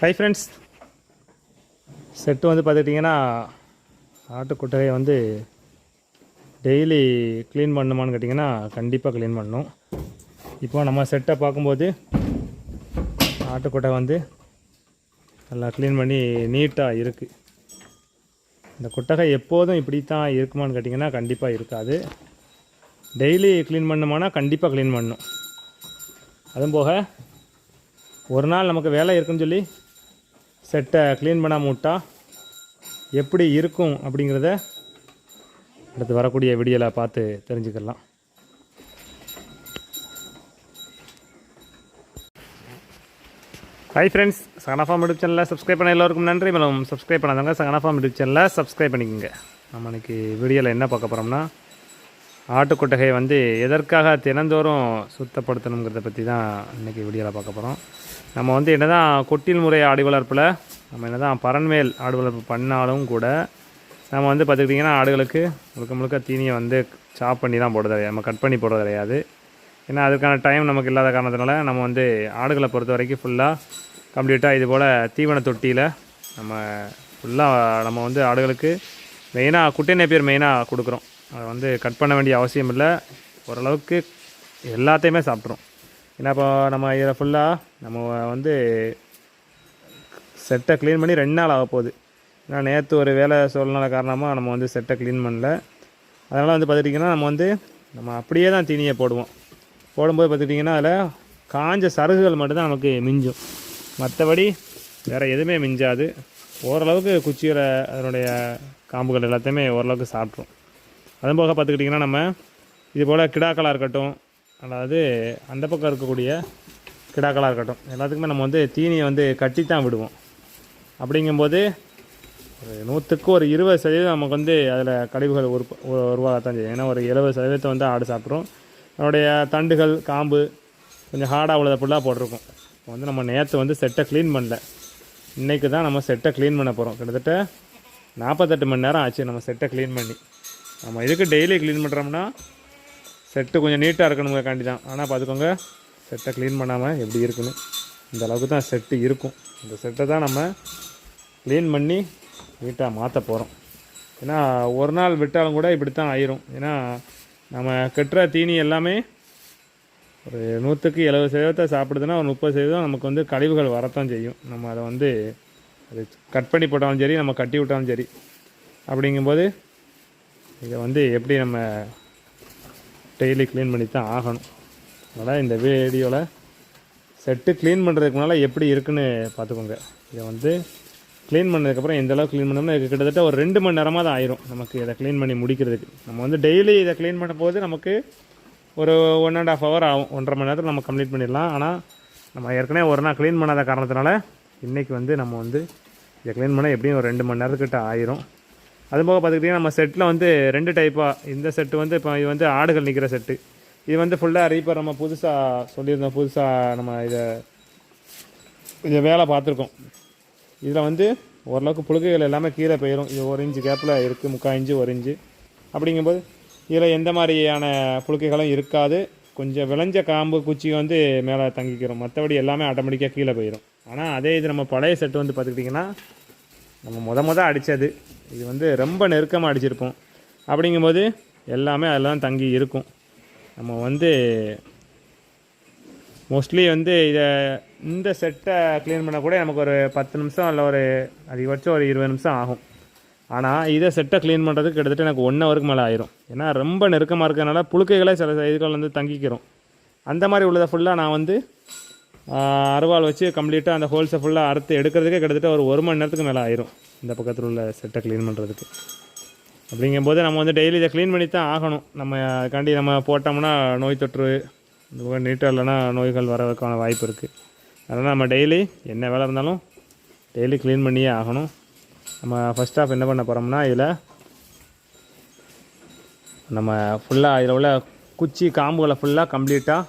Hi friends set வந்து பார்த்துக்கிட்டிங்கன்னா ஆட்டுக்குட்டையை வந்து டெய்லி க்ளீன் பண்ணுமான்னு கேட்டிங்கன்னா கண்டிப்பாக க்ளீன் பண்ணணும். இப்போ நம்ம செட்டை பார்க்கும்போது ஆட்டுக்குட்டை வந்து நல்லா க்ளீன் பண்ணி நீட்டாக இருக்குது இந்த குட்டகை எப்போதும் இப்படி தான் இருக்குமான்னு கேட்டிங்கன்னா கண்டிப்பாக இருக்காது. டெய்லி க்ளீன் பண்ணுமானா கண்டிப்பாக க்ளீன் பண்ணணும் அதுவும் போக ஒரு நாள் நமக்கு வேலை இருக்குன்னு சொல்லி செட்டை க்ளீன் பண்ணாமல் விட்டால் எப்படி இருக்கும் அப்படிங்கிறத அடுத்து வரக்கூடிய வீடியோவில் பார்த்து தெரிஞ்சுக்கலாம். ஹாய் ஃப்ரெண்ட்ஸ் சகனாஃபார்ம் யூடியூப் சேனலில் சப்ஸ்கிரைப் பண்ண எல்லோருக்கும் நன்றி. மேலும் சப்ஸ்கிரைப் பண்ணாதவங்க சகனாஃபார்ம் யூடியூப் சேனலில் சப்ஸ்கிரைப் பண்ணிக்கோங்க. நம்ம இன்றைக்கி வீடியோவில் என்ன பார்க்க போகிறோம்னா ஆட்டுக்கொட்டகையை வந்து எதற்காக தினந்தோறும் சுத்தப்படுத்தணுங்கிறத பற்றி தான் இன்றைக்கி வீடியோவில் பார்க்க போகிறோம் நம்ம வந்து என்ன தான் கொட்டில் முறை ஆடு வளர்ப்பில் நம்ம என்ன தான் பரன்மேல் ஆடு வளர்ப்பு பண்ணாலும் கூட நம்ம வந்து பார்த்துக்கிட்டிங்கன்னா ஆடுகளுக்கு முழுக்க முழுக்க தீனியை வந்து சாப் பண்ணி தான் போடுறது கிடையாது. நம்ம கட் பண்ணி போடுறது கிடையாது. ஏன்னா அதுக்கான டைம் நமக்கு இல்லாத காரணத்தினால நம்ம வந்து ஆடுகளை பொறுத்த வரைக்கும் ஃபுல்லாக கம்ப்ளீட்டாக இது போல் தீவன தொட்டியில் நம்ம ஃபுல்லாக நம்ம வந்து ஆடுகளுக்கு மெயினாக குட்டை நேப்பியர் மெயினாக கொடுக்குறோம். அதை வந்து கட் பண்ண வேண்டிய அவசியம் இல்லை. ஓரளவுக்கு எல்லாத்தையுமே சாப்பிட்றோம் ஏன்னா இப்போ நம்ம இதில் ஃபுல்லாக நம்ம வந்து செட்டை க்ளீன் பண்ணி ரெண்டு நாள் ஆக போகுது. ஏன்னா நேற்று ஒரு வேலை சூழ்நிலை காரணமாக நம்ம வந்து செட்டை க்ளீன் பண்ணல. அதனால் வந்து பார்த்துட்டிங்கன்னா நம்ம வந்து நம்ம அப்படியே தான் தீனியை போடுவோம். போடும்போது பார்த்துட்டிங்கன்னா அதில் காஞ்ச சருகுகள் மட்டும்தான் நமக்கு மிஞ்சும். மற்றபடி வேறு எதுவுமே மிஞ்சாது. ஓரளவுக்கு குச்சியில் அதனுடைய காம்புகள் எல்லாத்தையுமே ஓரளவுக்கு சாப்பிட்ரும் அதுவும் போக பார்த்துக்கிட்டிங்கன்னா நம்ம இது போல் கிடாக்களாக இருக்கட்டும் அதாவது அந்த பக்கம் இருக்கக்கூடிய கிடாக்களாக இருக்கட்டும் எல்லாத்துக்குமே நம்ம வந்து தீனியை வந்து கட்டி தான் விடுவோம். அப்படிங்கும்போது ஒரு நூற்றுக்கு ஒரு இருபது சதவீதம் நமக்கு வந்து அதில் கழிவுகள் உரு உருவாகத்தான் செய்யும். ஏன்னா ஒரு எழுபது சதவீதத்தை வந்து ஆடு சாப்பிட்றோம். அதனுடைய தண்டுகள் காம்பு கொஞ்சம் ஹார்டாக உள்ளதை ஃபுல்லாக போட்டிருக்கும். இப்போ வந்து நம்ம நேற்று வந்து செட்டை க்ளீன் பண்ணல. இன்றைக்கு தான் நம்ம செட்டை க்ளீன் பண்ண போகிறோம் கிட்டத்தட்ட நாற்பத்தெட்டு மணி நேரம் ஆச்சு நம்ம செட்டை க்ளீன் பண்ணி. நம்ம இதுக்கு டெய்லி க்ளீன் பண்ணுறோம்னா செட்டு கொஞ்சம் நீட்டாக இருக்கணுங்கிறக்காண்டி தான் ஆனால் பார்த்துக்கோங்க செட்டை க்ளீன் பண்ணாமல் எப்படி இருக்குன்னு. இந்த அளவுக்கு தான் செட்டு இருக்கும். இந்த செட்டை தான் நம்ம க்ளீன் பண்ணி நீட்டாக மாற்ற போகிறோம் ஏன்னா ஒரு நாள் விட்டாலும் கூட இப்படி தான் ஆயிரும். ஏன்னா நம்ம கட்டுற தீனி எல்லாமே ஒரு நூற்றுக்கு எழுபது சதவீதத்தை சாப்பிடுதுன்னா ஒரு முப்பது சதவீதம் நமக்கு வந்து கழிவுகள் வரத்தான் செய்யும். நம்ம அதை வந்து அது கட் பண்ணி போட்டாலும் சரி நம்ம கட்டி விட்டாலும் சரி. அப்படிங்கும்போது இதை வந்து எப்படி நம்ம டெய்லி க்ளீன் பண்ணி தான் ஆகணும். அதனால் இந்த வீடியோவில் செட்டு க்ளீன் பண்ணுறதுக்கு முன்னால் எப்படி இருக்குன்னு பார்த்துக்கோங்க. இதை வந்து க்ளீன் பண்ணதுக்கப்புறம் எந்த க்ளீன் பண்ணோம்னா இது கிட்டத்தட்ட ஒரு ரெண்டு மணி நேரமாக தான் ஆயிரும் நமக்கு இதை க்ளீன் பண்ணி முடிக்கிறதுக்கு. நம்ம வந்து டெய்லி இதை க்ளீன் பண்ணும்போது நமக்கு ஒரு ஒன் அண்ட் ஆஃப் ஹவர் ஆகும். ஒன்றரை மணி நேரத்தில் நம்ம கம்ப்ளீட் பண்ணிடலாம். ஆனால் நம்ம ஏற்கனவே ஒரு நாள் க்ளீன் பண்ணாத காரணத்தினால இன்றைக்கி வந்து நம்ம வந்து இதை க்ளீன் பண்ண எப்படியும் ஒரு ரெண்டு மணி நேரத்துக்கிட்ட ஆயிரும். அது போக பார்த்துக்கிட்டிங்கன்னா நம்ம செட்டில் வந்து ரெண்டு டைப்பாக இந்த செட்டு வந்து இப்போ இது வந்து ஆடுகள் நிற்கிற செட்டு இது வந்து ஃபுல்லாக ரீப்பர் நம்ம புதுசாக சொல்லியிருந்தோம் புதுசாக நம்ம இதை இதை வேலை பார்த்துருக்கோம். இதில் வந்து ஓரளவுக்கு புழுக்கைகள் எல்லாமே கீழே போயிடும் இது ஒரு இன்ச்சு கேப்பில் இருக்குது முக்கால் இன்ச்சு ஒரு இன்ச்சு அப்படிங்கும்போது இதில் எந்த மாதிரியான புழுக்கைகளும் இருக்காது. கொஞ்சம் விளைஞ்ச காம்பு குச்சி வந்து மேலே தங்கிக்கிறோம் மற்றபடி எல்லாமே ஆட்டோமேட்டிக்காக கீழே போயிடும் ஆனால் அதே இது நம்ம பழைய செட்டு வந்து பார்த்துக்கிட்டிங்கன்னா நம்ம முத முத அடித்தது இது வந்து ரொம்ப நெருக்கமாக அடிச்சிருப்போம். அப்படிங்கும்போது எல்லாமே அதில் தான் தங்கி இருக்கும். நம்ம வந்து மோஸ்ட்லி வந்து இதை இந்த செட்டை க்ளீன் பண்ண கூட நமக்கு ஒரு பத்து நிமிஷம் இல்லை ஒரு அதிகபட்சம் ஒரு இருபது நிமிஷம் ஆகும். ஆனால் இதை செட்டை க்ளீன் பண்ணுறதுக்கு கிட்டத்தட்ட எனக்கு ஒன் ஹவருக்கு மேலே ஆயிரும். ஏன்னா ரொம்ப நெருக்கமாக இருக்கிறதுனால புழுக்கைகளே சில இதுகள் வந்து தங்கிக்கிறோம். அந்த மாதிரி உள்ளதை ஃபுல்லாக நான் வந்து அருவாள் வச்சு கம்ப்ளீட்டாக அந்த ஹோல்ஸை ஃபுல்லாக அறுத்து எடுக்கிறதுக்கே கிட்டத்தட்ட ஒரு ஒரு மணி நேரத்துக்கு மேலே ஆயிரும் இந்த பக்கத்தில் உள்ள செட்டை க்ளீன் பண்ணுறதுக்கு அப்படிங்கும்போது நம்ம வந்து டெய்லி இதை க்ளீன் பண்ணி தான் ஆகணும். நம்ம அதுக்காண்டி நம்ம போட்டோம்னா நோய் தொற்று இந்த மாதிரி நீட்டாக இல்லைனா நோய்கள் வரதுக்கான வாய்ப்பு இருக்குது அதனால் நம்ம டெய்லி என்ன வேலை இருந்தாலும் டெய்லி க்ளீன் பண்ணியே ஆகணும். நம்ம ஃபஸ்ட் ஆஃப் என்ன பண்ண போகிறோம்னா இதில் நம்ம ஃபுல்லாக இதில் உள்ள குச்சி காம்புகளை ஃபுல்லாக கம்ப்ளீட்டாக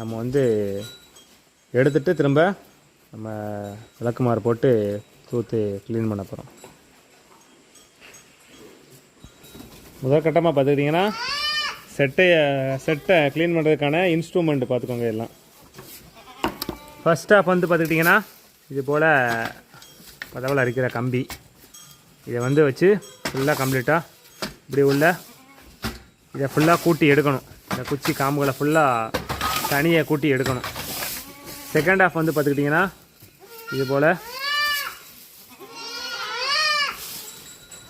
நம்ம வந்து எடுத்துட்டு திரும்ப நம்ம விளக்குமாறு போட்டு தூத்து க்ளீன் பண்ண போகிறோம் முதற்கட்டமாக பார்த்துக்கிட்டிங்கன்னா செட்டையை செட்டை க்ளீன் பண்ணுறதுக்கான இன்ஸ்ட்ருமெண்ட் பார்த்துக்கோங்க எல்லாம். ஃபஸ்ட்டாக ஆஃப் வந்து பார்த்துக்கிட்டிங்கன்னா இது போல் பதவில் அரிக்கிற கம்பி. இதை வந்து வச்சு ஃபுல்லாக கம்ப்ளீட்டாக இப்படி உள்ள இதை ஃபுல்லாக கூட்டி எடுக்கணும். இந்த குச்சி காம்புகளை ஃபுல்லாக தனியாக கூட்டி எடுக்கணும். செகண்ட் ஹாஃப் வந்து பார்த்துக்கிட்டிங்கன்னா இது போல்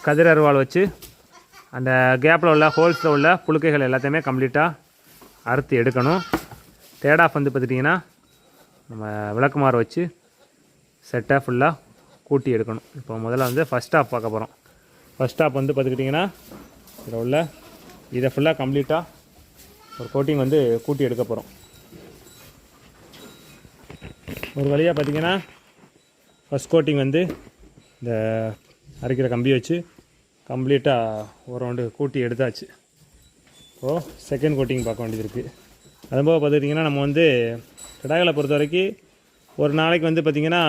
கதிர் அருவாள் வச்சு அந்த கேப்பில் உள்ள ஹோல்ஸில் உள்ள புழுக்கைகள் எல்லாத்தையுமே கம்ப்ளீட்டாக அறுத்து எடுக்கணும். தேர்ட் ஆஃப் வந்து பார்த்துட்டிங்கன்னா நம்ம விளக்குமாறு வச்சு செட்டாக ஃபுல்லாக கூட்டி எடுக்கணும். இப்போ முதல்ல வந்து ஃபஸ்ட் ஆஃப் பார்க்க போகிறோம் ஃபஸ்ட் ஆஃப் வந்து பார்த்துக்கிட்டிங்கன்னா இதில் உள்ள இதை ஃபுல்லாக கம்ப்ளீட்டாக ஒரு கோட்டிங் வந்து கூட்டி எடுக்க போகிறோம் ஒரு வழியாக பார்த்தீங்கன்னா ஃபஸ்ட் கோட்டிங் வந்து இந்த அரைக்கிற கம்பி வச்சு கம்ப்ளீட்டாக ஒரு ரவுண்டு கூட்டி எடுத்தாச்சு. இப்போது செகண்ட் கோட்டிங் பார்க்க வேண்டியது இருக்குது அதுபோக பார்த்துக்கிட்டிங்கன்னா நம்ம வந்து கிடாய்களை பொறுத்த வரைக்கும் ஒரு நாளைக்கு வந்து பார்த்திங்கன்னா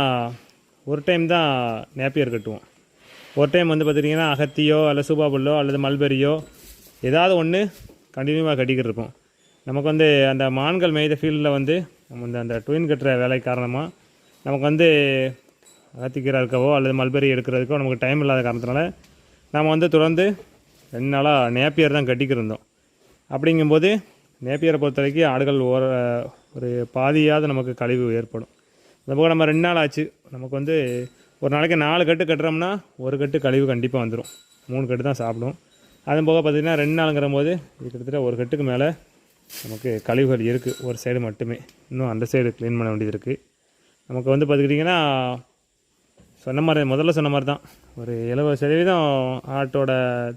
ஒரு டைம் தான் நேப்பியர் கட்டுவோம். ஒரு டைம் வந்து பார்த்துட்டிங்கன்னா அகத்தியோ அல்லது சூபாபுல்லோ அல்லது மல்பெரியோ ஏதாவது ஒன்று கண்டினியூவாக கட்டிக்கிட்டு இருப்போம். நமக்கு வந்து அந்த மான்கள் மேய்த ஃபீல்டில் வந்து நம்ம வந்து அந்த ட்வின் கட்டுற வேலை காரணமாக நமக்கு வந்து அகத்திக்கீரை இருக்கவோ அல்லது மல்பெரி எடுக்கிறதுக்கோ நமக்கு டைம் இல்லாத காரணத்தினால நாம் வந்து தொடர்ந்து ரெண்டு நாளாக நேப்பியர் தான் கட்டிக்கிட்டு இருந்தோம். அப்படிங்கும்போது நேப்பியரை பொறுத்த வரைக்கும் ஆடுகள் ஓர ஒரு பாதியாவது நமக்கு கழிவு ஏற்படும். இந்த போக நம்ம ரெண்டு நாள் ஆச்சு. நமக்கு வந்து ஒரு நாளைக்கு நாலு கட்டு கட்டுறோம்னா ஒரு கட்டு கழிவு கண்டிப்பாக வந்துடும் மூணு கட்டு தான் சாப்பிடும். அது போக பார்த்திங்கன்னா ரெண்டு நாளுங்கிற போது இது கிட்டத்தட்ட ஒரு கட்டுக்கு மேலே நமக்கு கழிவுகள் இருக்குது ஒரு சைடு மட்டுமே. இன்னும் அந்த சைடு க்ளீன் பண்ண வேண்டியது இருக்குது நமக்கு வந்து பார்த்துக்கிட்டிங்கன்னா சொன்ன மாதிரி முதல்ல சொன்ன மாதிரி தான். ஒரு எழுபது சதவீதம் ஆட்டோட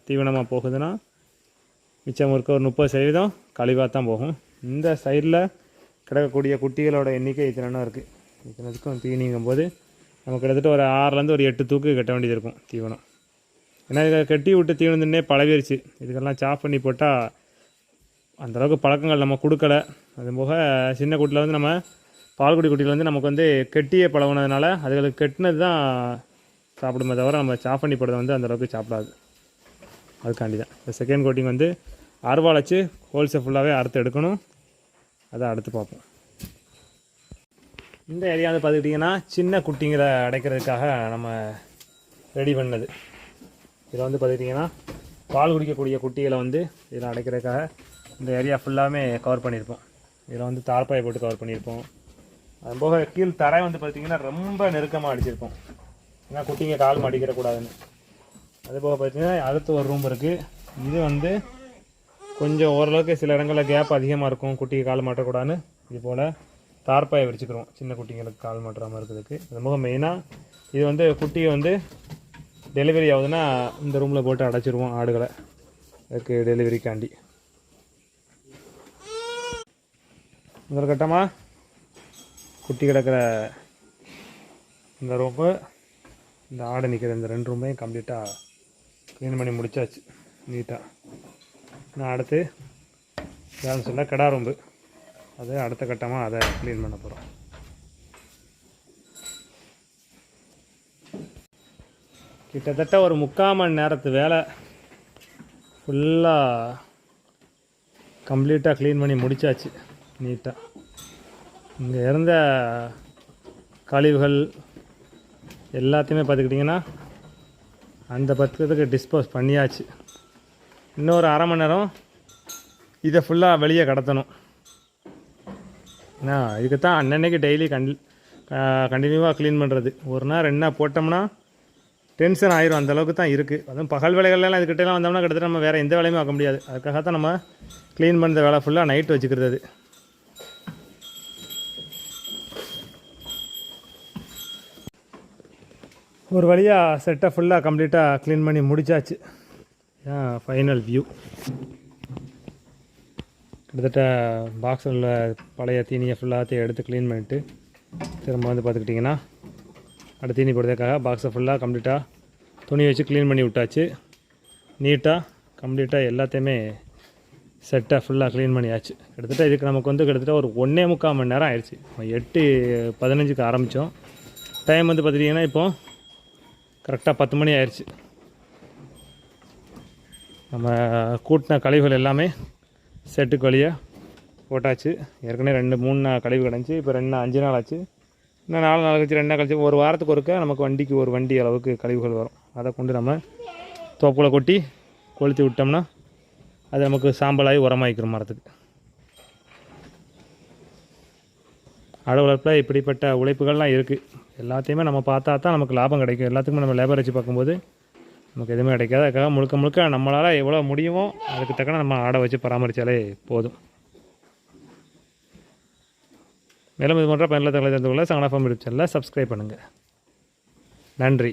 தீவனமாக போகுதுன்னா மிச்சம் இருக்க ஒரு முப்பது சதவீதம் கழிவாக தான் போகும். இந்த சைடில் கிடக்கக்கூடிய குட்டிகளோட எண்ணிக்கை இத்தனை இருக்குது இத்தனைக்கும் தீனிங்கும் போது நமக்கு கிட்டத்தட்ட ஒரு ஆறுலேருந்து ஒரு எட்டு தூக்கு கட்ட வேண்டியது இருக்கும் தீவனம். ஏன்னா இதை கட்டி விட்டு தீவனம் தின்னே பழகிருச்சு. இதுக்கெல்லாம் சாப் பண்ணி போட்டால் அந்தளவுக்கு பழக்கங்கள் நம்ம கொடுக்கல. அது போக சின்ன குட்டியில் வந்து நம்ம பால்குடி குட்டியில் வந்து நமக்கு வந்து கெட்டிய பழகுனதுனால அதுகளுக்கு கெட்டினது தான் சாப்பிடுமே தவிர நம்ம சாப் பண்ணி வந்து அந்தளவுக்கு சாப்பிடாது. அதுக்காண்டி தான். இந்த செகண்ட் கோட்டிங் வந்து அருவாள் வச்சு ஹோல்சேல் ஃபுல்லாகவே அறுத்து எடுக்கணும். அதை அடுத்து பார்ப்போம். இந்த ஏரியா வந்து பார்த்துக்கிட்டிங்கன்னா சின்ன குட்டிங்களை அடைக்கிறதுக்காக நம்ம ரெடி பண்ணது. இதில் வந்து பார்த்துக்கிட்டிங்கன்னா பால் குடிக்கக்கூடிய குட்டிகளை வந்து இதில் அடைக்கிறதுக்காக இந்த ஏரியா ஃபுல்லாமே கவர் பண்ணியிருப்போம். இதில் வந்து தார்பாயை போட்டு கவர் பண்ணியிருப்போம். அது போக கீழ் தரை வந்து பார்த்திங்கன்னா ரொம்ப நெருக்கமாக அடிச்சிருப்போம். ஏன்னா குட்டிங்க கால் மாட்டிக்கிறக்கூடாதுன்னு அது போக பார்த்தீங்கன்னா அடுத்து ஒரு ரூம் இருக்குது இது வந்து கொஞ்சம் ஓரளவுக்கு சில இடங்களில் கேப் அதிகமாக இருக்கும். குட்டிக்கு கால் மாட்டக்கூடாதுன்னு. இது போல் தார்பாயை விரிச்சுக்கிறோம். சின்ன குட்டிங்களுக்கு கால் மாட்டுறாமல் இருக்கிறதுக்கு. அது போக மெயினாக இது வந்து குட்டியை வந்து டெலிவரி ஆகுதுன்னா இந்த ரூமில் போட்டு அடைச்சிருவோம் ஆடுகளை. அதுக்கு டெலிவரிக்காண்டி முதல் கட்டமாக குட்டி கிடக்கிற இந்த ரூம்பு இந்த ஆடை நிற்கிற இந்த ரெண்டு ரூமையும் கம்ப்ளீட்டாக க்ளீன் பண்ணி முடிச்சாச்சு. நீட்டாக நான் அடுத்து பேலன்ஸ் இல்லை கடா ரூம்பு அது அடுத்த கட்டமாக அதை க்ளீன் பண்ண போகிறோம் கிட்டத்தட்ட ஒரு முக்கால் மணி நேரத்து வேலை ஃபுல்லாக கம்ப்ளீட்டாக க்ளீன் பண்ணி முடிச்சாச்சு. நீட்டாக இங்கே இருந்த கழிவுகள் எல்லாத்தையுமே பார்த்துக்கிட்டிங்கன்னா அந்த பத்திரத்துக்கு டிஸ்போஸ் பண்ணியாச்சு. இன்னொரு அரை மணி நேரம் இதை ஃபுல்லாக வெளியே கடத்தணும். ஏன்னா இதுக்கு தான் அன்னன்னைக்கு டெய்லி கண்டி கண்டினியூவாக க்ளீன் பண்ணுறது ஒரு நாள் ரெண்டு நாள் போட்டோம்னா டென்ஷன் ஆயிரும். அந்த அளவுக்கு தான் இருக்குது அதுவும் பகல் வேலைகள்லாம் இதுக்கிட்டலாம் வந்தோம்னா கிட்டத்தட்ட நம்ம வேறு எந்த வேலையுமே ஆக்க முடியாது. அதுக்காக தான் நம்ம க்ளீன் பண்ணுற வேலை ஃபுல்லாக நைட் வச்சுக்கிறது ஒரு வழியாக செட்டை ஃபுல்லாக கம்ப்ளீட்டாக க்ளீன் பண்ணி முடிச்சாச்சு. ஃபைனல் வியூ கிட்டத்தட்ட பாக்ஸில் உள்ள பழைய தீனியை ஃபுல்லாத்தையும் எடுத்து க்ளீன் பண்ணிவிட்டு திரும்ப வந்து பார்த்துக்கிட்டிங்கன்னா அடுத்த தீனி போடுறதுக்காக பாக்ஸை ஃபுல்லாக கம்ப்ளீட்டாக துணி வச்சு க்ளீன் பண்ணி விட்டாச்சு. நீட்டாக கம்ப்ளீட்டாக எல்லாத்தையுமே செட்டை ஃபுல்லாக க்ளீன் பண்ணியாச்சு. கிட்டத்தட்ட இதுக்கு நமக்கு வந்து கிட்டத்தட்ட ஒரு ஒன்றே முக்கால் மணி நேரம் ஆயிடுச்சு. எட்டு பதினஞ்சுக்கு ஆரம்பித்தோம் டைம் வந்து பார்த்துட்டிங்கன்னா இப்போது கரெக்டாக பத்து மணி ஆயிடுச்சு நம்ம கூட்டின கழிவுகள் எல்லாமே செட்டுக்கு வழியாக போட்டாச்சு. ஏற்கனவே ரெண்டு மூணு நாள் கழிவு கிடந்துச்சு இப்போ ரெண்டு நாள் அஞ்சு நாள் ஆச்சு. இன்னும் நாலு நாள் கழிச்சு ரெண்டு நாள் கழிச்சு ஒரு வாரத்துக்கு ஒருக்க நமக்கு வண்டிக்கு ஒரு வண்டி அளவுக்கு கழிவுகள் வரும். அதை கொண்டு நம்ம தோப்புல கொட்டி கொளுத்தி விட்டோம்னா அது நமக்கு சாம்பலாகி உரமாயிக்கிற மரத்துக்கு. அலுவலகத்தில் இப்படிப்பட்ட உழைப்புகள்லாம் இருக்குது எல்லாத்தையுமே நம்ம பார்த்தா தான் நமக்கு லாபம் கிடைக்கும். எல்லாத்துக்குமே நம்ம லேபர் வச்சு பார்க்கும்போது நமக்கு எதுவுமே கிடைக்காது. அதுக்காக முழுக்க முழுக்க நம்மளால் எவ்வளோ முடியுமோ அதுக்கு தக்கன நம்ம ஆடை வச்சு பராமரித்தாலே போதும். மேலும் இது போன்ற பயனுள்ள தகவலை தெரிந்து கொள்ள சங்கனா ஃபார்ம் யூடியூப் சேனலில் சப்ஸ்கிரைப் பண்ணுங்கள் நன்றி.